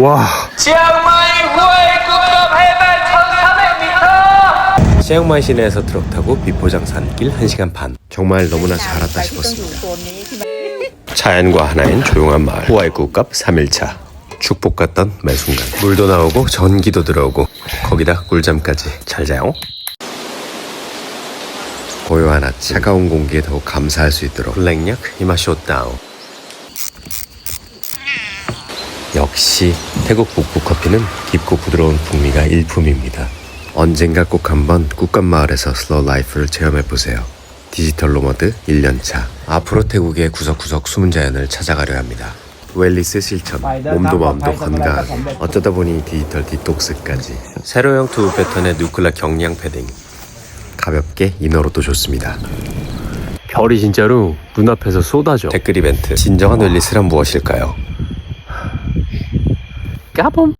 와. 치앙마이 후에 국밥 해발 1300m 치앙마이 시내에서 트럭 타고 비포장 산길 1시간 반. 정말 너무나 잘 왔다 싶었습니다. 자연과 하나인 조용한 마을 후아이 국값 3일차. 축복 같던 매 순간. 물도 나오고 전기도 들어오고 거기다 꿀잠까지. 잘 자요. 고요한 아침. 차가운 공기에 더욱 감사할 수 있도록. 블랙약 이마쇼 다운 역시 태국 북부 커피는 깊고 부드러운 풍미가 일품입니다. 언젠가 꼭 한번 꾹감 마을에서 슬로우 라이프를 체험해 보세요. 디지털 로머드 1년차 앞으로 태국의 구석구석 숨은 자연을 찾아가려 합니다. 웰리스 실천 몸도 마음도 건강하게 어쩌다 보니 디지털 디톡스까지 세로형 투 패턴의 뉴클라 경량 패딩 가볍게 이너로도 좋습니다. 별이 진짜로 눈앞에서 쏟아져. 댓글 이벤트 진정한 웰리스란 무엇일까요? 까봄